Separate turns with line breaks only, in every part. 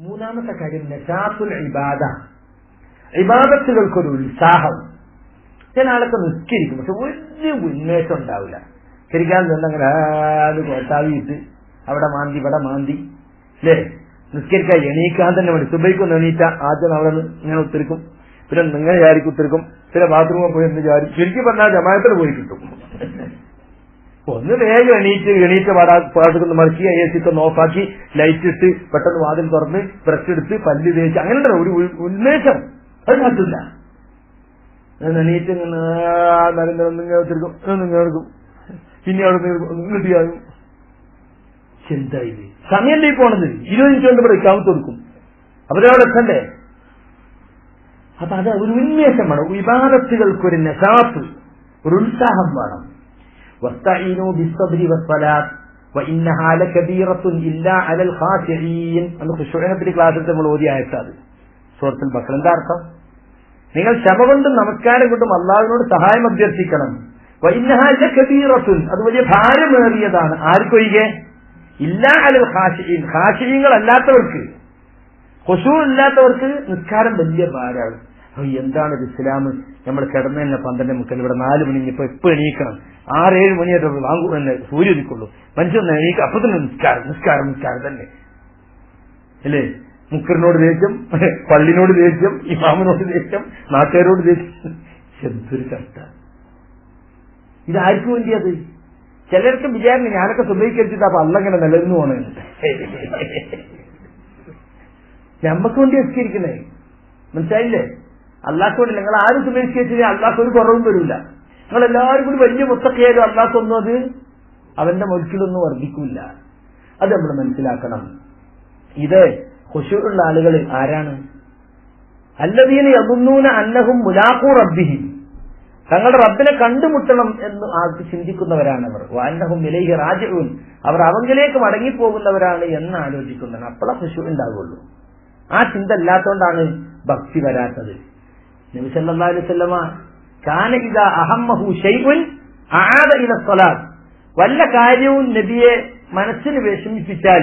മൂന്നാമത്തെ കാര്യം നഷാത്തുൽ ഇബാദ. ഇബാദത്തുകൾക്കൊരു ഉത്സാഹം. ചില ആളൊക്കെ നിസ്കരിക്കും. പക്ഷെ വലിയ ഉന്മേഷം ഉണ്ടാവില്ല. ശരിക്കാൻ നിന്നങ്ങനെ അത് കോട്ടാവിയിട്ട് അവിടെ മാന്തി ഇവിടെ മാന്തി. അല്ലേ നിസ്കരിക്കാൻ എണീക്കാൻ തന്നെ വേണ്ടി. സുബൈക്കൊന്ന് എണീറ്റ ആദ്യം അവിടെ ഇങ്ങനെ ഉത്തിരിക്കും. പിന്നെ നിങ്ങൾ വിചാരിക്കും ഉത്തിരിക്കും. പിന്നെ ബാത്റൂമിൽ പോയി എന്ന് വിചാരിക്കും. ശരിക്കും പറഞ്ഞാൽ ജമായത്തിൽ പോയി കിട്ടും. ഒന്ന് വേഗം എണീറ്റ് എണീറ്റ് പാടാ പാട്ടൊന്ന് മറിച്ച് എ സി ഒക്കെ ഓഫാക്കി ലൈറ്റ് ഇട്ട് പെട്ടെന്ന് വാതിൽ തുറന്ന് ബ്രഷ് എടുത്ത് പല്ല് തേച്ച് അങ്ങനെ ഒരു ഉന്മേഷം. അത് കാട്ടില്ല എണീറ്റ് ഇങ്ങനെ നിങ്ങൾ എടുക്കും പിന്നെ അവിടെ ഇങ്ങോട്ട് ചെയ്യാനും ചിന്ത ഇത് സമയല്ലേ പോണത്. ഇരുപത് മിനിറ്റ് കൊണ്ട് ഇവിടെ ഇക്കാമത്ത് കൊടുക്കും. അവരവിടെ എത്തണ്ടേ? അപ്പൊ അത് ഒരു ഉന്മേഷം വേണം. വിവാദത്തുകൾക്കൊരു നശാത്ത് ഒരു ഉത്സാഹം വേണം. വസ്തഈനു ബിസ്സബ്രി വസ്സലാത്ത്. വഇന്നഹാ ലകബീറത്തുൻ ഇല്ലാ അലൽ ഖാശിഈൻ അന്ന് ഖുശൂഅത്തിന്റെ ക്ലാസ്സിൽ നമ്മൾ ഓതി ആയത്താണ് സൂറത്തുൽ ബഖറ. എന്താ അർത്ഥം? നിങ്ങൾ ക്ഷമ കൊണ്ടും നമസ്കാരം കൊണ്ടും അള്ളാഹുവിനോട് സഹായം അഭ്യർത്ഥിക്കണം. വൈന്നഹാ ലകബീറത്തുൻ. അത് വലിയ ഭാരമേറിയതാണ്. ആർക്കൊഴികെ ഇല്ലാ അലൽ ഖാശിഈൻ ഖാശിഈങ്ങൾ അല്ലാത്തവർക്ക് ഖുശൂ ഇല്ലാത്തവർക്ക് നിസ്കാരം വലിയ ഭാരമാണ്. എന്താണ് ഒരു ഇസ്ലാം നമ്മൾ കിടന്നു തന്നെ പന്ത്രണ്ട് മുക്കൽ ഇവിടെ നാല് മണി ഇപ്പൊ എപ്പോ എണീക്കണം. ആറേഴ് മണിയായിട്ട് വാങ്ങു തന്നെ സൂര്യ ഉദിക്കുള്ളൂ. മനുഷ്യൻ എണീക്കാം അപ്പൊ തന്നെ നിസ്കാരം നിസ്കാരം നിസ്കാരം തന്നെ. അല്ലേ? മുക്കറിനോട് ദേഷ്യം പള്ളിനോട് ദേഷ്യം ഇമാമിനോട് ദേഷ്യം നാട്ടുകാരോട് ദേഷ്യം. എന്തൊരു കഷ്ട. ഇതാർക്കു വേണ്ടിയത്? ചിലർക്ക് വിചാരണ ഞാനൊക്കെ സുബൈക്കരിച്ചിട്ട് അപ്പൊ അല്ലങ്ങനെ നിലനിന്ന് പോണേ. നമ്മക്ക് വേണ്ടി എസ്കരിക്കുന്നേ മനസ്സിലായില്ലേ? അള്ളാഹ് വേണ്ടി നിങ്ങൾ ആരും സുബൈസ്കരിച്ചാൽ അള്ളാഹ് ഒരു കുറവും വരില്ല നിങ്ങൾ എല്ലാവരും കൂടി വലിയ മുത്തക്കയായാലും അള്ളാഹ് ഒന്നും അത് അവന്റെ മുൽക്കിലൊന്നും വർദ്ധിക്കില്ല അത് നമ്മൾ മനസ്സിലാക്കണം. ഇത് ഹുഷൂറുള്ള ആളുകൾ ആരാണ്? അല്ലതീന് യമുന്നൂന അന്നഹും മുലാഖു റബ്ബിഹി. തങ്ങളുടെ റബ്ബിനെ കണ്ടുമുട്ടണം എന്ന് ആ ചിന്തിക്കുന്നവരാണ് അവർ. അന്നഹും ഇലൈഹി രാജവും അവർ അവങ്കിലേക്ക് മടങ്ങിപ്പോകുന്നവരാണ് എന്ന് ആലോചിക്കുന്നതാണ്. അപ്പോഴാ ഹുഷൂർ ഉണ്ടാകുള്ളൂ ആ ചിന്ത അല്ലാത്തതുകൊണ്ടാണ് ഭക്തി വരാത്തത്. അഹമ്മഹു ആദ വല്ല കാര്യവും നബിയെ മനസ്സിന് വിഷമിപ്പിച്ചാൽ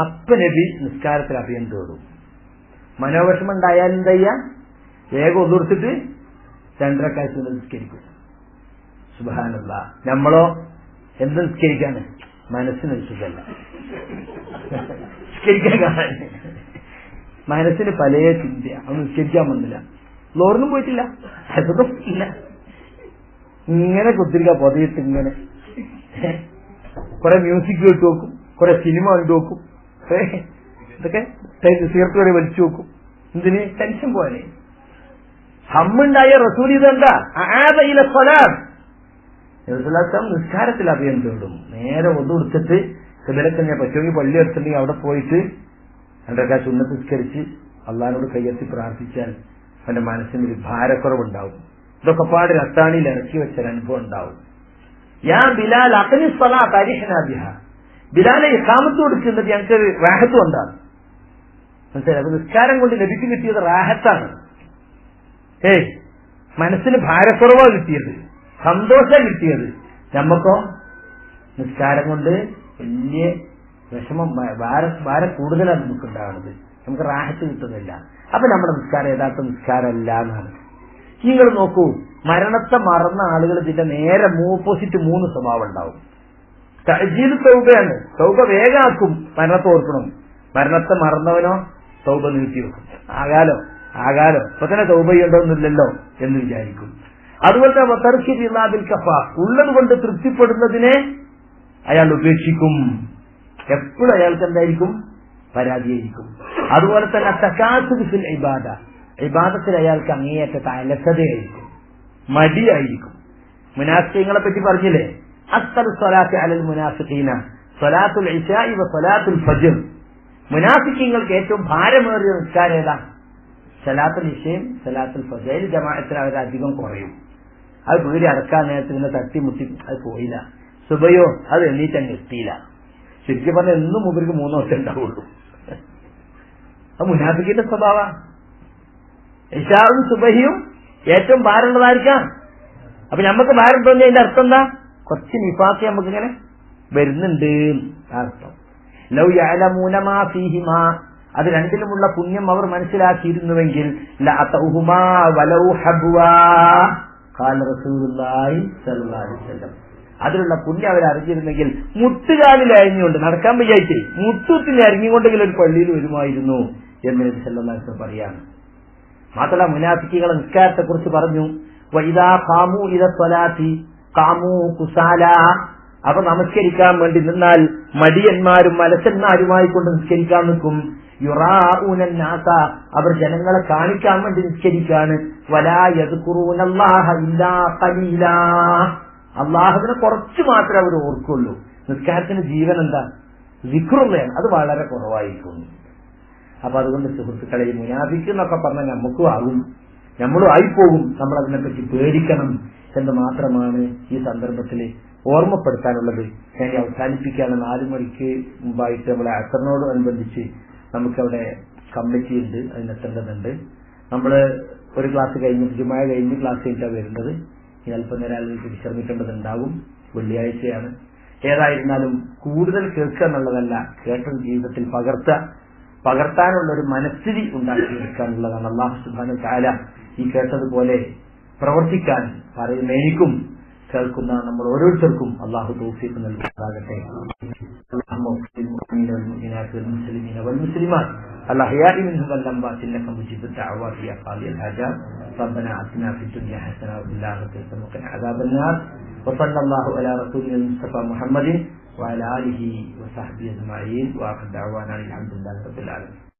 അപ്പ നബി നിസ്കാരത്തിൽ അഭയം തേടും മനോവിഷമം ഉണ്ടായാൽ എന്താ വേഗം ഒന്നുകൊടുത്തിട്ട് രണ്ടരക്കാഴ്ച നിസ്കരിക്കും. സുബാനല്ല നമ്മളോ എന്ത് നിസ്കരിക്കാണ്? മനസ്സിന് സുഖമല്ല. നിസ്കരിക്കാൻ കാണാൻ. മനസ്സിന് പല ചിന്ത അവൻ നിസ്കരിക്കാൻ വന്നില്ല ലോറിനും പോയിട്ടില്ല. അതൊന്നും ഇല്ല. ഇങ്ങനെ കുത്തിരിക്ക പൊതിയിട്ട് ഇങ്ങനെ. കുറെ മ്യൂസിക് കേട്ട് നോക്കും. കുറെ സിനിമ കണ്ടു നോക്കും. ഇതൊക്കെ സീർത്ത് വരെ വലിച്ചു നോക്കും. എന്തിന്? ടെൻഷൻ പോലെ. ഹമ്മുണ്ടായ റസൂൽ ഇതെന്താ? നിസ്കാരത്തിൽ അഭയം തേടും. നേരെ ഒന്നു കൊടുത്തിട്ട് കിബലക്ക് ഞാൻ പറ്റുമെങ്കിൽ പള്ളി എടുത്തിട്ടുണ്ടെങ്കിൽ അവിടെ പോയിട്ട് രണ്ടരക്കാശ് സുന്നത്ത് നിസ്കരിച്ച് അള്ളഹാനോട് കയ്യെത്തി പ്രാർത്ഥിച്ചാൽ അവന്റെ മനസ്സിന് ഒരു ഭാരക്കുറവുണ്ടാവും. ഇതൊക്കെ പാട് രത്താണിയിൽ ഇറക്കി വെച്ചൊരു അനുഭവം ഉണ്ടാവും. യാ ബിലാൽ അക്കനി സ്വലാ പരിഹനാബിഹ ബിലാലെ ഇസ്ലാമത്ത് കൊടുക്കുന്നത് ഞങ്ങൾക്ക് ഒരു റാഹത്ത് കൊണ്ടാണ് മനസ്സിലായി? അപ്പൊ നിസ്കാരം കൊണ്ട് ലഭിച്ചു കിട്ടിയത് റാഹത്താണ്. ഏയ് മനസ്സിന് ഭാരക്കുറവാ കിട്ടിയത്. സന്തോഷം കിട്ടിയത്. നമ്മക്കോ നിസ്കാരം കൊണ്ട് വലിയ വിഷമം ഭാരം കൂടുതലാണ് നമുക്ക് ഉണ്ടാകുന്നത് നമുക്ക് റാഹത്ത് കിട്ടുന്നില്ല. അപ്പൊ നമ്മുടെ നിസ്കാരം യഥാർത്ഥ നിസ്കാരമല്ല എന്നാണ് നിങ്ങൾ നോക്കൂ മരണത്തെ മറന്ന ആളുകൾ ഇതിന്റെ നേരെ ഓപ്പോസിറ്റ് മൂന്ന് സ്വഭാവം ഉണ്ടാവും. തഹജീൽ സൗബയാണ് സൗബ വേഗാക്കും മരണത്തെ ഓർക്കണം. മരണത്തെ മറന്നവനോ സൗബ നീട്ടി വെക്കും. ആകാലോ? ആകാലോ? ഇപ്പൊ തന്നെ സൗബയുണ്ടോന്നില്ലല്ലോ എന്ന് വിചാരിക്കും. അതുപോലെ തർക്കി ബില്ലാദിൽ കഫ. ഉള്ളത് കൊണ്ട് തൃപ്തിപ്പെടുന്നതിനെ അയാൾ ഉപേക്ഷിക്കും. എപ്പോഴും അയാൾക്ക് എന്തായിരിക്കും? പരാതിയായിരിക്കും. അതുപോലെ തന്നെ തക്കാസുഫിൽ ഇബാദ. ഇബാദത്തിൽ അയാൾക്ക് അങ്ങേയറ്റത്തെ അലസതയായിരിക്കും മടിയായിരിക്കും. മുനാഫിങ്ങളെ പറ്റി പറഞ്ഞില്ലേ? അസ്തർ അലൽ ഏറ്റവും ഭാരമേറിയ നിസ്കാരം ഏതാ? സലാത്തുൽ ഇഷയും സലാത്തുൽ ഫജയിൽ ജമാഅത്തിൽ അവർ അധികം കുറയും. അത് വീട് അടക്കാൻ നേരത്തെ ഇങ്ങനെ തട്ടിമുട്ടി അത് പോയില്ല. സുബയോ അത് എണ്ണീറ്റ് അങ്ങ് എത്തിയില്ല. ശരിക്കും പറഞ്ഞാൽ എന്നും മുമ്പിലേക്ക് മൂന്ന് വർഷം ഉണ്ടാവുള്ളൂ. അത് മുനാഫിക്കിന്റെ സ്വഭാവ ഇഷാറും സുബഹിയും ഏറ്റവും ഭാരമുള്ളതായിരിക്കാം അപ്പൊ നമുക്ക് ഭാരം തോന്നിയ അതിന്റെ അർത്ഥം എന്താ? കുറച്ച് നിഫാസ് നമുക്ക് ഇങ്ങനെ വരുന്നുണ്ട് അർത്ഥം. ലൗ യഅലമൂന മാ ഫീഹിമാ. അത് രണ്ടിലുമുള്ള പുണ്യം അവർ മനസ്സിലാക്കിയിരുന്നുവെങ്കിൽ വലൗ ഹബുവാ. ഖാല റസൂലുള്ളാഹി സ്വല്ലല്ലാഹി വസല്ലം. അതിലുള്ള പുണ്യം അവർ അറിഞ്ഞിരുന്നെങ്കിൽ മുട്ടുകാലിൽ അരിഞ്ഞുകൊണ്ട് നടക്കാൻ വയ്യായിട്ട് മുട്ടുത്തിൽ അരിഞ്ഞുകൊണ്ടെങ്കിലും ഒരു പള്ളിയിൽ വരുമായിരുന്നു എന്ന് നബി പറയാണ്. മാത്രമല്ല മുനാഫിക്കുകളെ നിസ്കാരത്തെ കുറിച്ച് പറഞ്ഞു വൈദാ കാമു ഇത സ്വലാത്തി കാമു കുസാല. അപ്പൊ നമസ്കരിക്കാൻ വേണ്ടി നിന്നാൽ മടിയന്മാരും മലസന്മാരുമായി കൊണ്ട് നിസ്കരിക്കാൻ നിൽക്കും. യുറാഊനാസ അവർ ജനങ്ങളെ കാണിക്കാൻ വേണ്ടി നിസ്കരിക്കാണ്. വലായതുറൂനല്ലാഹ ഇല്ലാ കലീലാ അള്ളാഹുവിനെ കുറച്ച് മാത്രമേ അവർ ഓർക്കുള്ളൂ. നിസ്കാരത്തിന് ജീവൻ എന്താ? വിക്രുള്ളയാണ് അത് വളരെ കുറവായിരിക്കുന്നു അപ്പൊ അതുകൊണ്ട് സുഹൃത്തുക്കളെ മുനാഫിക്കുന്നൊക്കെ പറഞ്ഞാൽ നമുക്കും ആകും. നമ്മളും ആയിപ്പോകും. നമ്മൾ അതിനെപ്പറ്റി പേടിക്കണം എന്ന് മാത്രമാണ് ഈ സന്ദർഭത്തിൽ ഓർമ്മപ്പെടുത്താനുള്ളത്. ഞാൻ അവസാനിപ്പിക്കുകയാണ് നാലു മണിക്ക് മുമ്പായിട്ട് നമ്മളെ അസറിനോട് അനുബന്ധിച്ച് നമുക്കവിടെ കമ്മിറ്റി ഉണ്ട്. അതിനെത്തേണ്ടതുണ്ട് നമ്മൾ ഒരു ക്ലാസ് കഴിഞ്ഞ് ജുമായ കഴിഞ്ഞ് ക്ലാസ് കഴിഞ്ഞാണ് വരുന്നത്. ഇനി അല്പനേരം ആളുകൾക്ക് വിശ്രമിക്കേണ്ടതുണ്ടാകും വെള്ളിയാഴ്ചയാണ് ഏതായിരുന്നാലും കൂടുതൽ കേൾക്കുക എന്നുള്ളതല്ല കേട്ടത് ജീവിതത്തിൽ പകർത്തുക പകർത്താനുള്ള ഒരു മനസ്ഥിതി ഉണ്ടാക്കിയെടുക്കാനുള്ളതാണ് അള്ളാഹു സുബാന കാല ഈ കേട്ടതുപോലെ പ്രവർത്തിക്കാൻ പറയുന്ന എനിക്കും കേൾക്കുന്ന നമ്മൾ ഓരോരുത്തർക്കും അള്ളാഹു തൗഫീഖ് നൽകുന്നതാകട്ടെ والمسلمين والمسلمات الأحياء منهم والأموات إنك مجيب الدعوات يا قاضي الحاجات ربنا آتنا في الدنيا حسنة وفي الآخرة حسنة وقنا عذاب النار. وصلى الله على رسولنا المصطفى محمد وعلى آله وصحبه أجمعين. وآخر دعوانا الحمد لله رب العالمين.